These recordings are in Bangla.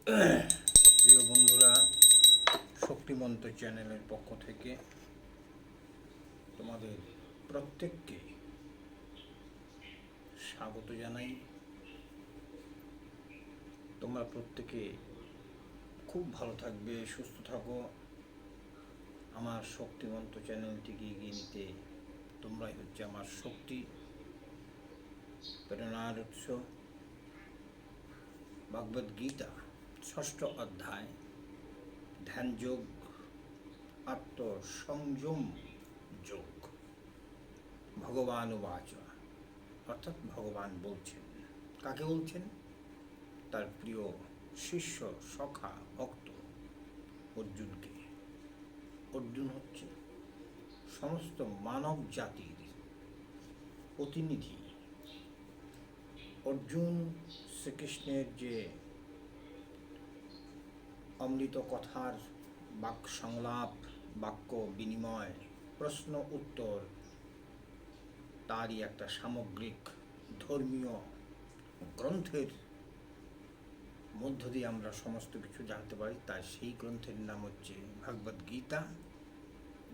প্রিয় বন্ধুরা, শক্তিমন্ত চ্যানেলের পক্ষ থেকে তোমাদের প্রত্যেককে স্বাগত জানাই। তোমরা প্রত্যেকে খুব ভালো থাকবে, সুস্থ থাকো। আমার শক্তিমন্ত চ্যানেলটিকে এগিয়ে নিতে তোমরাই হচ্ছে আমার শক্তি, প্রেরণার উৎস। ভগবদ গীতা ষষ্ঠ অধ্যায় ধ্যান যোগ আত্মসংযম যোগ। ভগবান বাচ অর্থাৎ ভগবান বলছেন। কাকে বলছেন? তার প্রিয় শিষ্য, সখা, ভক্ত অর্জুনকে। অর্জুন হচ্ছে সমস্ত মানব জাতির প্রতিনিধি। অর্জুন শ্রীকৃষ্ণের যে অমৃত কথার বাক, সংলাপ, বাক্য বিনিময়, প্রশ্ন উত্তর, তারই একটা সামগ্রিক ধর্মীয় গ্রন্থের মধ্য দিয়ে আমরা সমস্ত কিছু জানতে পারি। তাই সেই গ্রন্থের নাম হচ্ছে ভগবদ গীতা।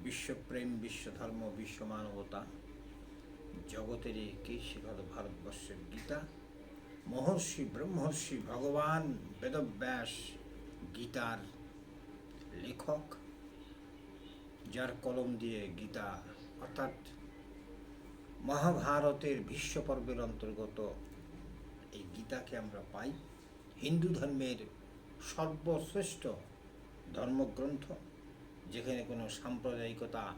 বিশ্বপ্রেম, বিশ্বধর্ম বিশ্ব মানবতা জগতের একে সেভাবে ভারতবর্ষের গীতা। মহর্ষি, ব্রহ্মর্ষি, ভগবান, বেদব্যাস গীতার লেখক, যার কলম দিয়ে গীতা অর্থাৎ মহাভারতের ভীষ্ম পর্বের অন্তর্গত এই গীতাকে আমরা পাই। হিন্দু ধর্মের সর্বশ্রেষ্ঠ ধর্মগ্রন্থ, যেখানে কোনো সাম্প্রদায়িকতা,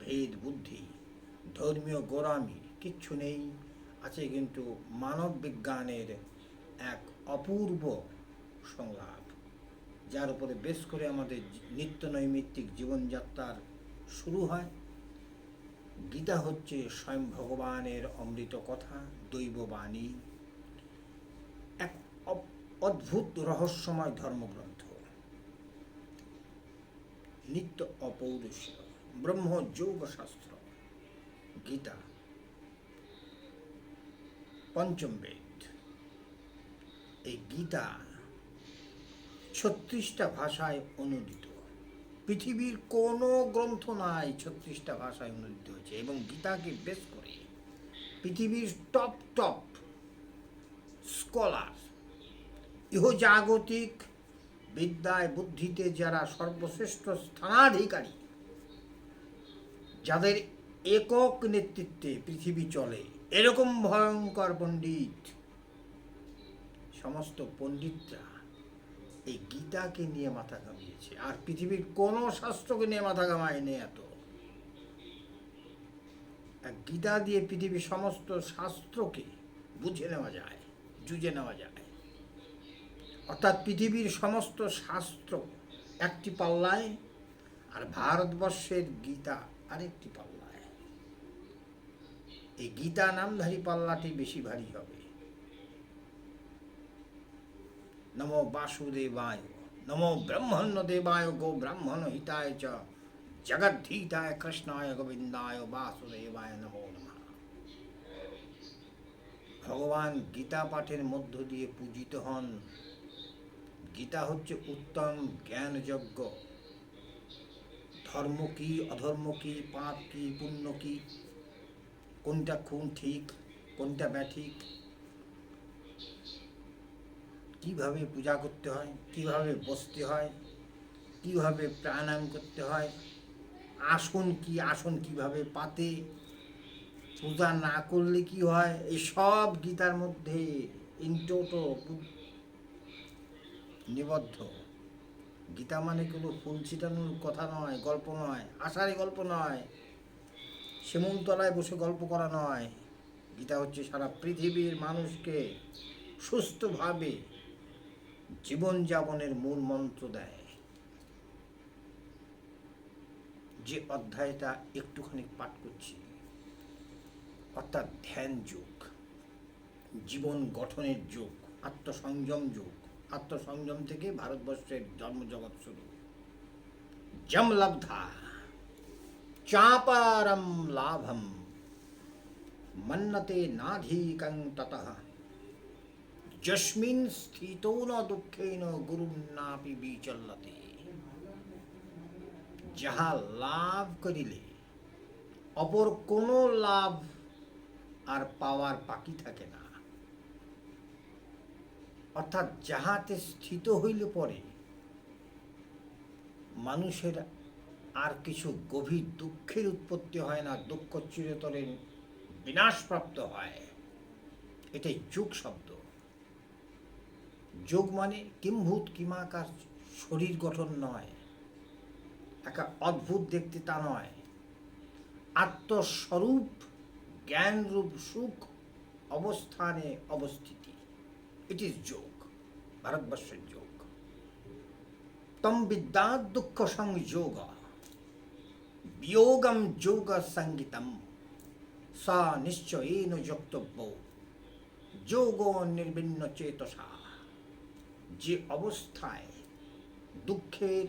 ভেদ, বুদ্ধি, ধর্মীয় গোড়ামি কিচ্ছু নেই, আছে কিন্তু মানব বিজ্ঞানের এক অপূর্ব সংলাপ। যার উপরে বেশ করে আমাদের নিত্য নৈমিত্তিক জীবনযাত্রার শুরু হয়। গীতা হচ্ছে স্বয়ং ভগবানের অমৃত কথা দৈববাণী এক অদ্ভুত রহস্যময় ধর্মগ্রন্থ। নিত্য অপৌরুষীয় ব্রহ্ম যোগ শাস্ত্র গীতা। পঞ্চম বেদ। এই গীতা ছত্রিশটা ভাষায় অনুদিত। পৃথিবীর কোনো গ্রন্থ নাই ছত্রিশটা ভাষায় অনুদিত হয়েছে এবং গীতাকে বেশ করে পৃথিবীর টপ টপ স্কলার ইহজাগতিক বিদ্যায় বুদ্ধিতে যারা সর্বশ্রেষ্ঠ স্থানাধিকারী, যাদের একক নেতৃত্বে পৃথিবী চলে, এরকম ভয়ঙ্কর পণ্ডিত, সমস্ত পণ্ডিতরা এই গীতাকে নিয়ে মাথা ঘামিয়েছে। আর পৃথিবীর কোনো শাস্ত্রকে নিয়ে মাথা ঘামায়নি এত। গীতা দিয়ে পৃথিবীর সমস্ত শাস্ত্রকে বুঝে নেওয়া যায় জুঝে নেওয়া যায়। অর্থাৎ পৃথিবীর সমস্ত শাস্ত্র একটি পাল্লায়, আর ভারতবর্ষের গীতা আরেকটি পাল্লায়। এই গীতা নামধারী পাল্লাটি বেশি ভারী হবে। নমো বাসুদেবায় নমো ব্রহ্মণ্য দেবায় গো ব্রাহ্মণ হিতায় চ জগদ্ধীতায় কৃষ্ণায় গোবিন্দায় বাসুদেবায় নমো নমঃ ভগবান গীতা পাঠের মধ্য দিয়ে পূজিত হন। গীতা হচ্ছে উত্তম, জ্ঞানযজ্ঞ। ধর্ম কি, অধর্ম কি, পাপ কি, পুণ্য কি? কোনটা খুন ঠিক, কোনটা ব্যাঠিক? কীভাবে পূজা করতে হয়, কীভাবে বসতে হয়, কীভাবে প্রাণায়াম করতে হয়, আসন কি, আসন কীভাবে পাতে, পূজা না করলে কি হয় এই সব গীতার মধ্যে ইনটোটো নিবদ্ধ। গীতা মানে কোনো ফুল ছিটানোর কথা নয়, গল্প নয় আষাঢ়ি গল্প নয় শিমুলতলায় বসে গল্প করা নয়। গীতা হচ্ছে সারা পৃথিবীর মানুষকে সুস্থভাবে জীবনযাপনের মূল মন্ত্র দেয়। যে অধ্যায়টা একটুখানি পাঠ করছি, অর্থাৎ ধ্যান যোগ, জীবন গঠনের যোগ, আত্মসংযম যোগ। আত্মসংযম থেকে ভারতবর্ষের জন্মজগৎ শুরু। জম লব্ধা, চাপারম লাভম, মন্নতে নাধিকং ততঃ। যস্মিন স্থিত ন দুঃখেন গুরু নাপি বিচল্লতে যাহা লাভ করিলে অপর কোনো লাভ আর পাওয়ার বাকি থাকে না। অর্থাৎ যাহাতে স্থিত হইলে পরে মানুষের আর কিছু গভীর দুঃখের উৎপত্তি হয় না দুঃখ চিরতরে বিনাশপ্রাপ্ত হয়। এটাই যোগ শব্দ। যোগ মানে কিম্ভূত কিমাকার শরীর গঠন নয়। একা অদ্ভুত দেখতে তা নয়। আত্মস্বরূপ, জ্ঞানরূপ, সুখ অবস্থানে অবস্থিতি। ইট ইজ যোগ, ভারতবর্ষের যোগ। তম বিদ্যা দুঃখ সংযোগ বিয়োগম যোগ সঙ্গীতম, সা নিশ্চয়েন যোগ নির্বিন্ন চেতসা। যে অবস্থায় দুঃখের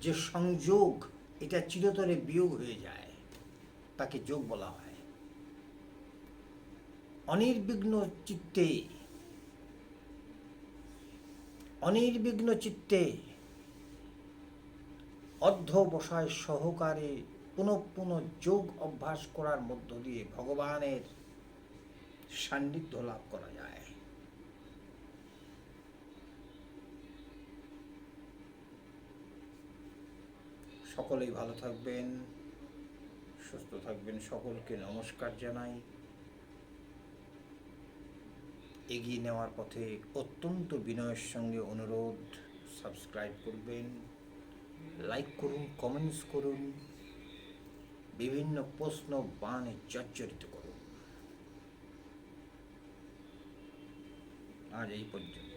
যে সংযোগ, এটা চিরতরে বিয়োগ হয়ে যায়, তাকে যোগ বলা হয়। অনির্বিঘ্ন চিত্তে অনির্বিঘ্ন চিত্তে অধ্যবসায় সহকারে পুনঃ পুনঃ যোগ অভ্যাস করার মধ্য দিয়ে ভগবানের সান্নিধ্য লাভ করা যায়। সকলেই ভালো থাকবেন, সুস্থ থাকবেন সকলকে নমস্কার জানাই। এগিয়ে নেওয়ার পথে অত্যন্ত বিনয়ের সঙ্গে অনুরোধ, সাবস্ক্রাইব করবেন, লাইক করুন, কমেন্টস করুন, বিভিন্ন প্রশ্ন বাণে জর্জরিত করুন। আজ এই পর্যন্ত।